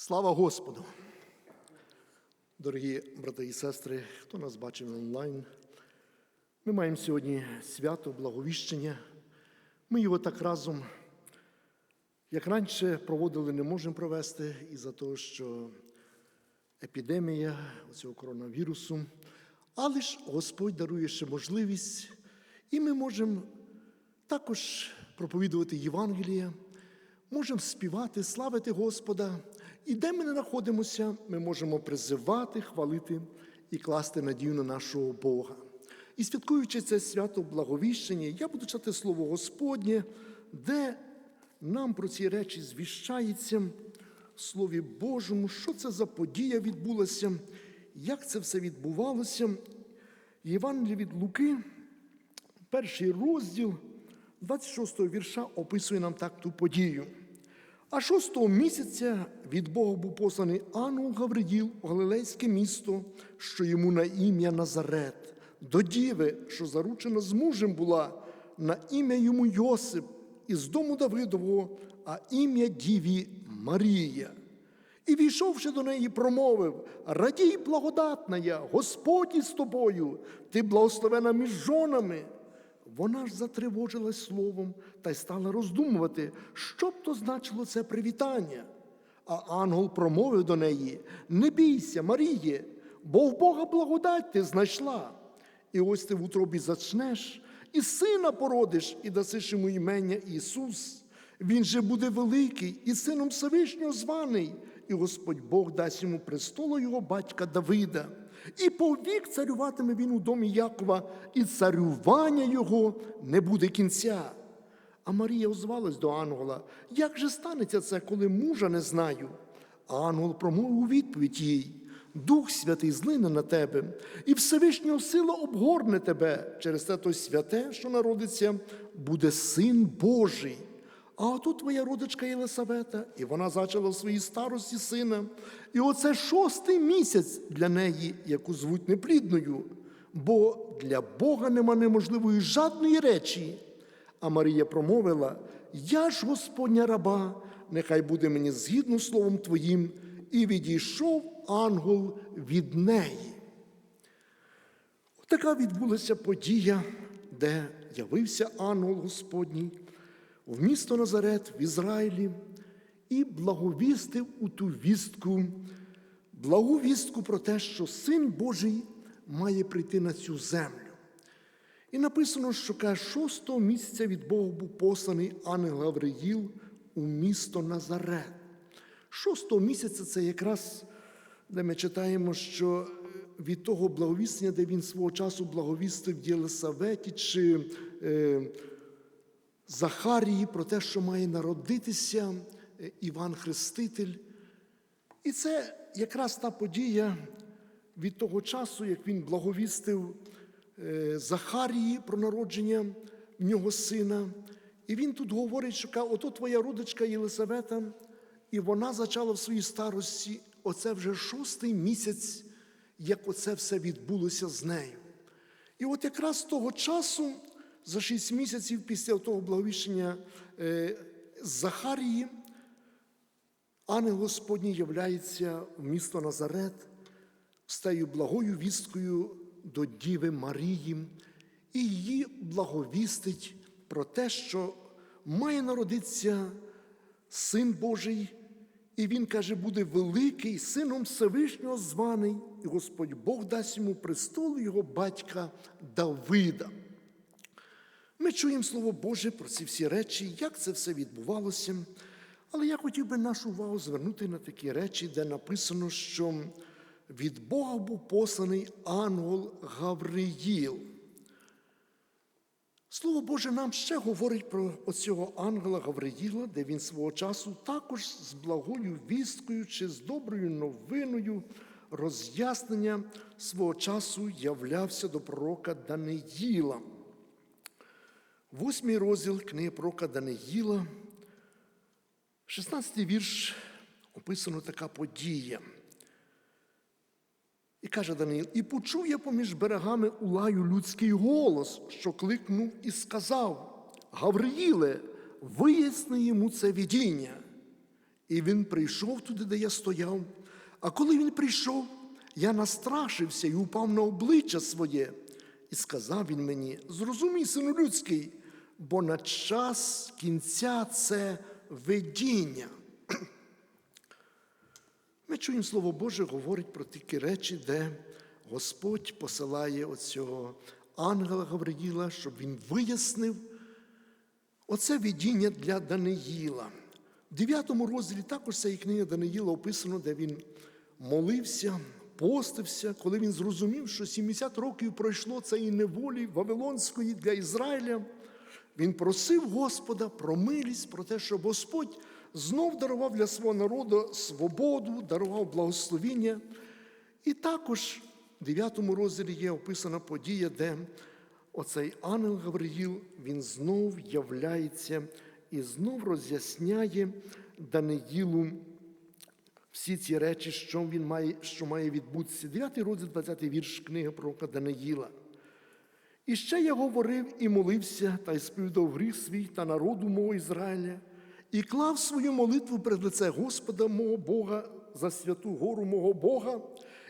Слава Господу! Дорогі брати і сестри, хто нас бачив онлайн, ми маємо сьогодні свято Благовіщення. Ми його так разом, як раніше проводили, не можемо провести із-за того, що епідемія цього коронавірусу. Але ж Господь дарує ще можливість, і ми можемо також проповідувати Євангеліє, можемо співати, славити Господа. І де ми не знаходимося, ми можемо призивати, хвалити і класти надію на нашого Бога. І святкуючи це свято Благовіщення, я буду читати Слово Господнє, де нам про ці речі звіщається в Слові Божому, що це за подія відбулася, як це все відбувалося. Євангеліє від Луки, перший розділ 26 го вірша описує нам так ту подію. А шостого місяця від Бога був посланий ангел Гавриїл у Галилейське місто, що йому на ім'я Назарет, до діви, що заручена з мужем була, на ім'я йому Йосип, із дому Давидового, а ім'я діві Марія. І війшовши до неї, промовив: Радій, благодатна я, Господь із тобою, ти благословена між жонами. Вона ж затривожилась словом та й стала роздумувати, що б то значило це привітання. А ангел промовив до неї: Не бійся, Маріє, бо в Бога благодать ти знайшла. І ось ти в утробі зачнеш, і сина породиш, і дасиш йому імення Ісус. Він же буде великий і сином Всевишнього званий, і Господь Бог дасть йому престолу його батька Давида. І повік царюватиме він у домі Якова, і царювання його не буде кінця. А Марія озвалась до ангела, як же станеться це, коли мужа не знаю? А ангел промовив у відповідь їй: Дух Святий злине на тебе, і Всевишнього сила обгорне тебе через те то святе, що народиться, буде син Божий. А тут твоя родичка Єлисавета, і вона зачала в своїй старості сина. І оце шостий місяць для неї, яку звуть неплідною, бо для Бога нема неможливої жадної речі. А Марія промовила: Я ж Господня раба, нехай буде мені згідно словом Твоїм, і відійшов ангел від неї. Така відбулася подія, де явився ангел Господній в місто Назарет в Ізраїлі і благовістив у ту вістку, благу вістку про те, що Син Божий має прийти на цю землю. І написано, що каже, шостого місяця від Бога був посланий ангел Гавриїл у місто Назарет. Шостого місяця це якраз, де ми читаємо, що від того благовістення, де він свого часу благовістив Єлисаветі чи е, Захарії про те, що має народитися е, Іван Хреститель. І це якраз та подія від того часу, як він благовістив е, Захарії про народження в нього сина. І він тут говорить, що ото твоя родичка Єлисавета, і вона зачала в своїй старості, оце вже шостий місяць, як оце все відбулося з нею. І от якраз того часу за шість місяців після того благовіщення е, Захарії, ангел Господній являється в місто Назарет тією благою вісткою до Діви Марії і її благовістить про те, що має народитися Син Божий, і він каже, буде великий, сином Всевишнього званий, і Господь Бог дасть йому престол його батька Давида. Ми чуємо Слово Боже про ці всі речі, як це все відбувалося. Але я хотів би нашу увагу звернути на такі речі, де написано, що від Бога був посланий ангел Гавриїл. Слово Боже нам ще говорить про оцього ангела Гавриїла, де він свого часу також з благою вісткою чи з доброю новиною роз'яснення свого часу являвся до пророка Даниїла. Восьмий розділ книги пророка Даниїла, 16 вірш, описано така подія. І каже Даниїл, і почув я поміж берегами улаю людський голос, що кликнув і сказав: Гавриїле, виясни йому це видіння. І він прийшов туди, де я стояв. А коли він прийшов, я настрашився і упав на обличчя своє. І сказав він мені: зрозумій, сину людський, бо на час кінця це видіння. Ми чуємо Слово Боже говорить про такі речі, де Господь посилає оцього ангела Гавриїла, щоб він вияснив оце видіння для Даниїла. В 9 розділі також цієї книги Даниїла описано, де він молився, постився, коли він зрозумів, що 70 років пройшло цієї неволі Вавилонської для Ізраїля. Він просив Господа про милість, про те, щоб Господь знов дарував для свого народу свободу, дарував благословіння. І також в 9 розділі є описана подія, де оцей ангел Гавриїл, він знов являється і знов роз'ясняє Даниїлу всі ці речі, що він має, що має відбутися. 9 розділ, 20 вірш книги пророка Даниїла. І ще я говорив і молився, та й сповідав гріх свій та народу мого Ізраїля, і клав свою молитву перед лице Господа мого Бога за святу гору мого Бога.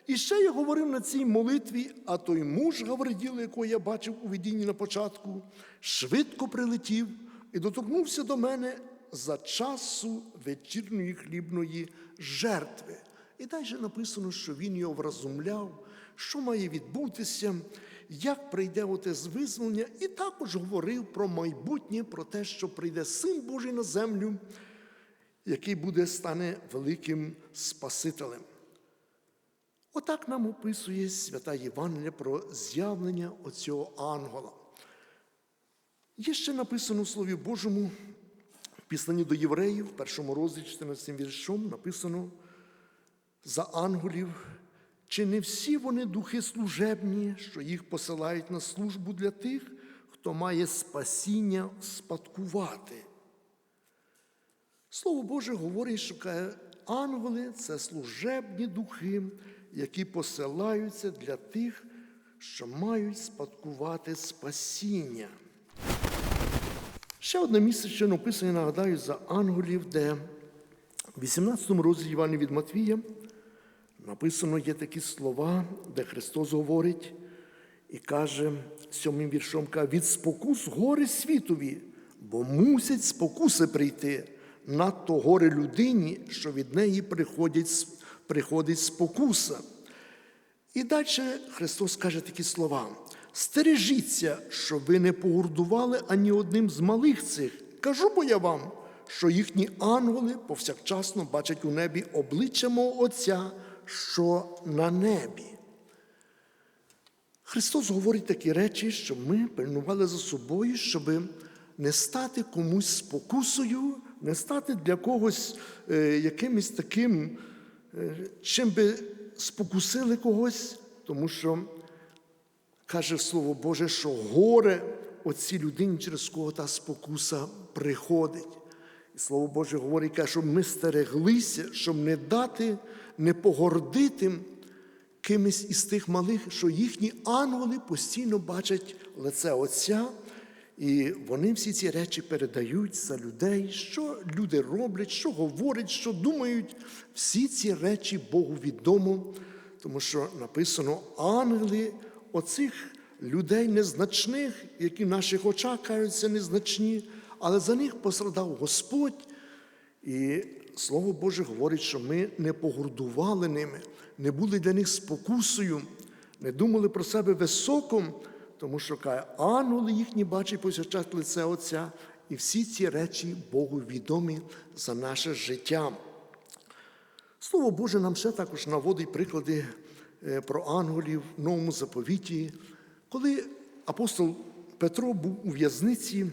І ще я говорив на цій молитві, а той муж Гавриділ, якого я бачив у видінні на початку, швидко прилетів і доторкнувся до мене за часу вечірньої хлібної жертви. І далі написано, що він його вразумляв, що має відбутися, як прийде оте звизволення, і також говорив про майбутнє, про те, що прийде Син Божий на землю, який буде стане великим Спасителем. Отак нам описує свята Євангелія про з'явлення оцього ангела. Є ще написано в Слові Божому, в післанні до євреїв, в першому розділі 14 віршом, написано за ангелів, чи не всі вони духи служебні, що їх посилають на службу для тих, хто має спасіння спадкувати. Слово Боже говорить, що ангели це служебні духи, які посилаються для тих, що мають спадкувати спасіння. Ще одне місце, що написано, нагадаю, за ангелів, де в 18 розділі Івана від Матвія написано є такі слова, де Христос говорить і каже сьомим віршом, каже, від спокус гори світові, бо мусять спокуси прийти. Надто горе людині, що від неї приходять, приходить спокуса. І далі Христос каже такі слова: стережіться, щоб ви не погордували ані одним з малих цих. Кажу бо я вам, що їхні ангели повсякчасно бачать у небі обличчя мого Отця, що на небі. Христос говорить такі речі, щоб ми пильнували за собою, щоб не стати комусь спокусою, не стати для когось е, якимось таким, е, чим би спокусили когось, тому що каже Слово Боже, що горе оцій людині, через кого та спокуса приходить. І Слово Боже говорить, каже, щоб ми стереглися, щоб не дати, не погордити кимось із тих малих, що їхні ангели постійно бачать лице Отця, і вони всі ці речі передають за людей, що люди роблять, що говорять, що думають. Всі ці речі Богу відомо, тому що написано ангели оцих людей незначних, які в наших очах кажуться незначні, але за них пострадав Господь. І Слово Боже говорить, що ми не погордували ними, не були для них спокусою, не думали про себе високом, тому що каже, ангели їхні бачать повсякчас лице Отця, і всі ці речі Богу відомі за наше життя. Слово Боже нам ще також наводить приклади е, про ангелів в новому заповіті. Коли апостол Петро був у в'язниці,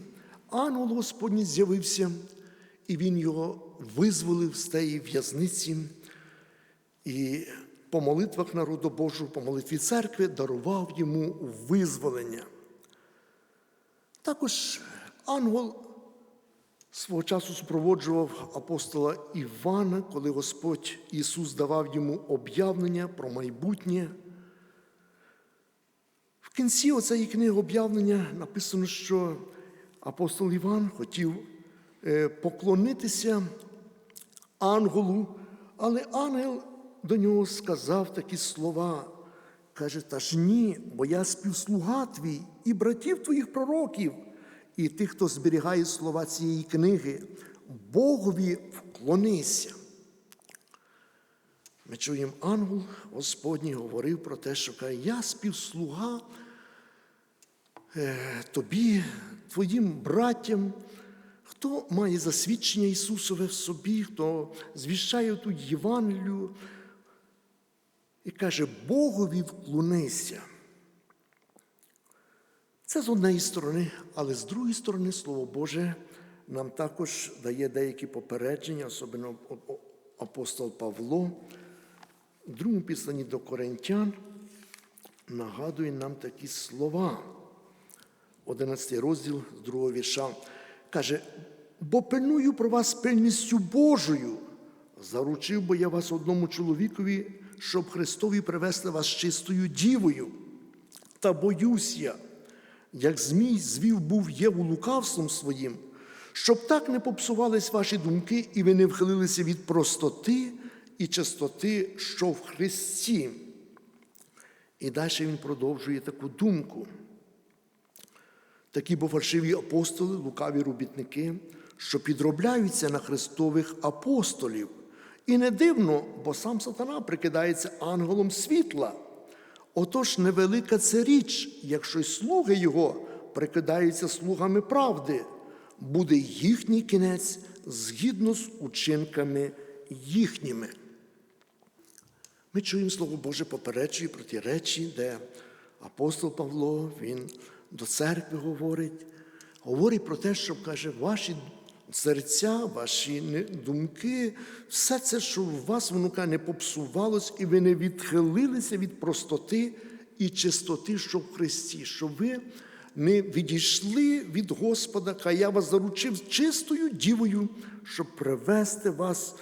ангел Господній з'явився, і він його визволив з тієї в'язниці. І по молитвах народу Божого, по молитві церкви дарував йому визволення. Також ангел свого часу супроводжував апостола Івана, коли Господь Ісус давав йому об'явлення про майбутнє. В кінці оцеї книги об'явлення написано, що апостол Іван хотів поклонитися ангелу, але ангел до нього сказав такі слова. Каже, та ж ні, бо я співслуга твій і братів твоїх пророків, і тих, хто зберігає слова цієї книги, Богові вклонися. Ми чуємо, ангел Господній говорив про те, що каже, я співслуга е, тобі, твоїм браттям, хто має засвідчення Ісусове в собі, хто звіщає ту Євангелію і каже, Богові вклонися. Це з однієї сторони, але з другої сторони, Слово Боже нам також дає деякі попередження, особливо апостол Павло. В другому післанні до Коринтян нагадує нам такі слова. 11 розділ з другого вірша. Каже, бо пильную про вас пильністю Божою. Заручив би я вас одному чоловікові, щоб Христові привести вас чистою дівою. Та боюсь я, як Змій звів був Єву лукавством своїм, щоб так не попсувались ваші думки, і ви не вхилилися від простоти і чистоти, що в Христі. І далі він продовжує таку думку. Такі бо фальшиві апостоли, лукаві робітники, що підробляються на Христових апостолів. І не дивно, бо сам сатана прикидається ангелом світла. Отож, невелика це річ, якщо й слуги його прикидаються слугами правди, буде їхній кінець згідно з учинками їхніми. Ми чуємо Слово Боже попереджує про ті речі, де апостол Павло він до церкви говорить, говорить про те, що каже, ваші серця, ваші думки, все це, що у вас воно не попсувалось, і ви не відхилилися від простоти і чистоти, що в Христі, що ви не відійшли від Господа, хай я вас заручив чистою дівою, щоб привести вас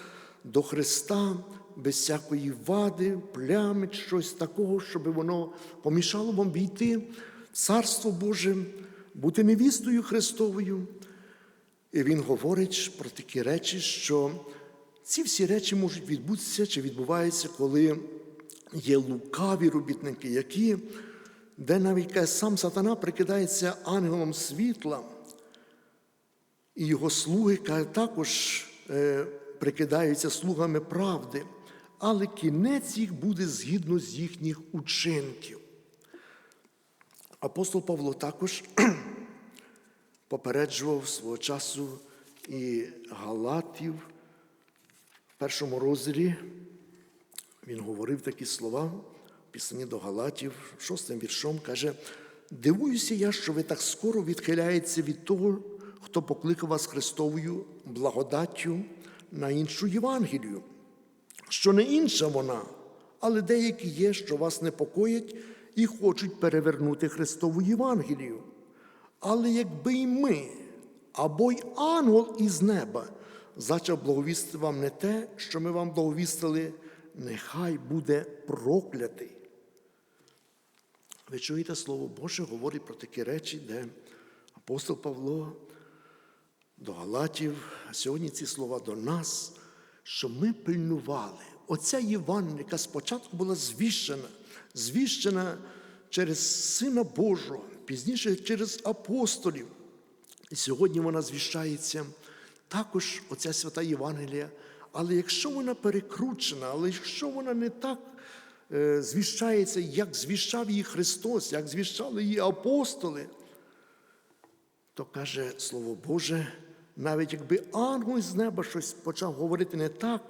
до Христа без всякої вади, плями, щось такого, щоб воно помішало вам війти Царство Боже, бути невістою Христовою. І він говорить про такі речі, що ці всі речі можуть відбутися чи відбуваються, коли є лукаві робітники, які, де навіть сам сатана прикидається ангелом світла, і його слуги також е, прикидаються слугами правди, але кінець їх буде згідно з їхніх учинків. Апостол Павло також попереджував свого часу і Галатів в першому розділі. Він говорив такі слова, в пісні до Галатів, шостим віршом, каже: Дивуюся я, що ви так скоро відхиляєтеся від того, хто покликав вас Христовою благодаттю на іншу Євангелію, що не інша вона, але деякі є, що вас непокоять і хочуть перевернути Христову Євангелію. Але якби й ми, або й ангел із неба, зачав благовістити вам не те, що ми вам благовістили, нехай буде проклятий. Ви чуєте Слово Боже говорить про такі речі, де апостол Павло до Галатів, а сьогодні ці слова до нас, що ми пильнували. Оця Євангелія, яка спочатку була звіщена, звіщена через Сина Божого, пізніше через апостолів. І сьогодні вона звіщається також оця свята Євангелія. Але якщо вона перекручена, але якщо вона не так е, звіщається, як звіщав її Христос, як звіщали її апостоли, то каже Слово Боже, навіть якби ангел з неба щось почав говорити не так,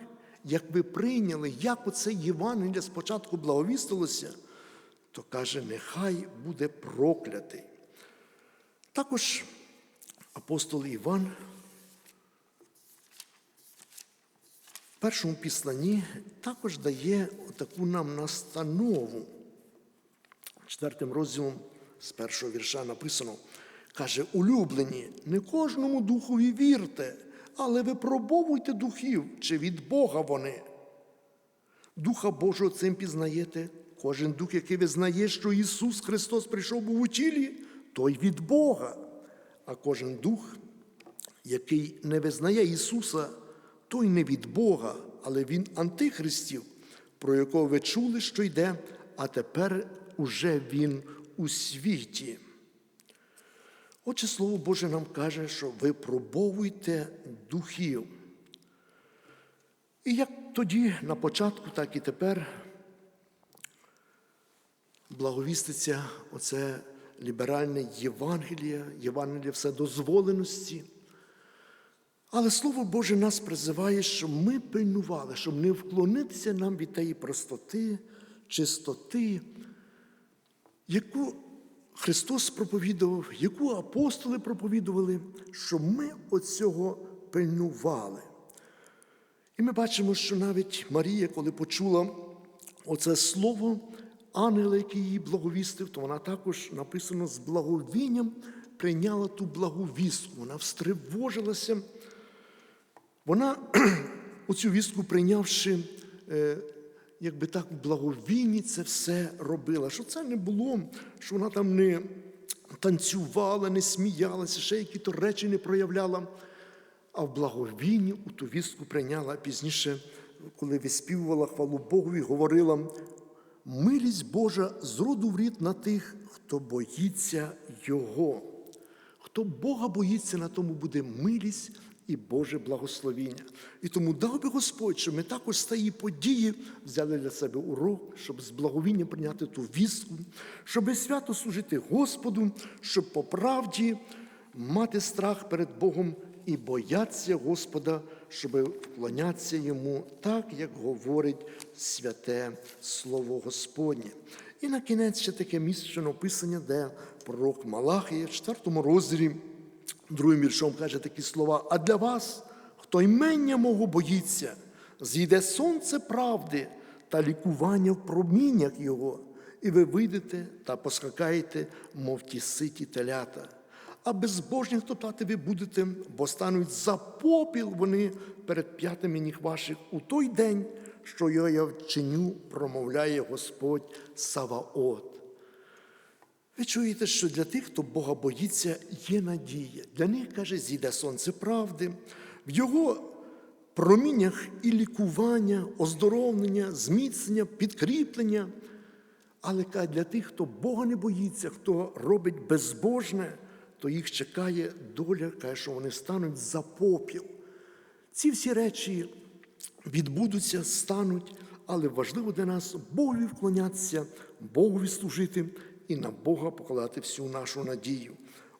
як ви прийняли, як оце Євангелія спочатку благовістилося, то каже, нехай буде проклятий. Також апостол Іван в першому післанні також дає таку нам настанову. Четвертим розділом з першого вірша написано, каже, улюблені, не кожному духові вірте, але випробовуйте духів, чи від Бога вони. Духа Божого цим пізнаєте. Кожен дух, який визнає, що Ісус Христос прийшов був у тілі, той від Бога. А кожен дух, який не визнає Ісуса, той не від Бога, але він антихристів, про якого ви чули, що йде, а тепер уже він у світі. Отже, Слово Боже нам каже, що ви пробовуйте духів. І як тоді на початку, так і тепер благовіститься оце ліберальне Євангеліє, Євангеліє вседозволеності. Але Слово Боже нас призиває, щоб ми пильнували, щоб не вклонитися нам від тієї простоти, чистоти, яку Христос проповідував, яку апостоли проповідували, щоб ми от цього пильнували. І ми бачимо, що навіть Марія, коли почула оце слово ангела, який її благовістив, то вона також написано з благовінням прийняла ту благовістку. Вона встривожилася. Вона оцю вістку прийнявши, е, якби так, в благовінні це все робила. Що це не було, що вона там не танцювала, не сміялася, ще які-то речі не проявляла, а в благовінні у ту вістку прийняла пізніше, коли виспівувала хвалу Богові, говорила: милість Божа з роду в рід на тих, хто боїться Його. Хто Бога боїться, на тому буде милість і Боже благословіння. І тому дав би Господь, щоб ми також з тієї події взяли для себе урок, щоб з благовінням прийняти ту вістку, щоб свято служити Господу, щоб по правді мати страх перед Богом і боятися Господа, щоб вклонятися Йому так, як говорить святе Слово Господнє. І на кінець ще таке місце написання, де пророк Малахія в 4 розділі, другим віршом каже такі слова: А для вас, хто імення мого боїться, зійде сонце правди та лікування в проміннях його, і ви вийдете та поскакаєте, мов ті ситі телята. А безбожних топтати ви будете, бо стануть за попіл вони перед п'ятами ніг ваших у той день, що я вчиню, промовляє Господь Саваот. Ви чуєте, що для тих, хто Бога боїться, є надія. Для них, каже, зійде сонце правди, в його проміннях і лікування, оздоровлення, зміцнення, підкріплення. Але каже, для тих, хто Бога не боїться, хто робить безбожне, то їх чекає доля, каже, що вони стануть за попіл. Ці всі речі відбудуться, стануть, але важливо для нас Богові вклонятися, Богові служити і на Бога покладати всю нашу надію.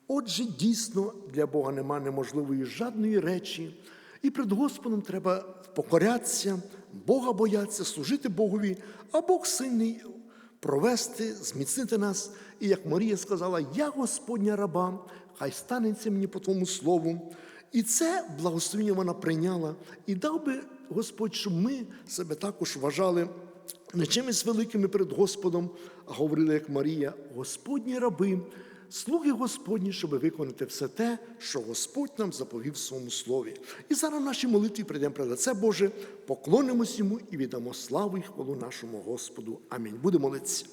Отже, дійсно, для Бога нема неможливої жадної речі, і перед Господом треба покорятися, Бога боятися, служити Богові, а Бог сильний провести, зміцнити нас. І як Марія сказала, я Господня раба, хай станеться мені по твоєму слову. І це благословення вона прийняла. І дав би Господь, щоб ми себе також вважали не чимось великими перед Господом, а говорили, як Марія, Господні раби, слуги Господні, щоб виконати все те, що Господь нам заповів в своєму слові. І зараз в нашій молитві прийдемо перед лице Боже, поклонимось йому і віддамо славу і хвалу нашому Господу. Амінь. Будемо молитися.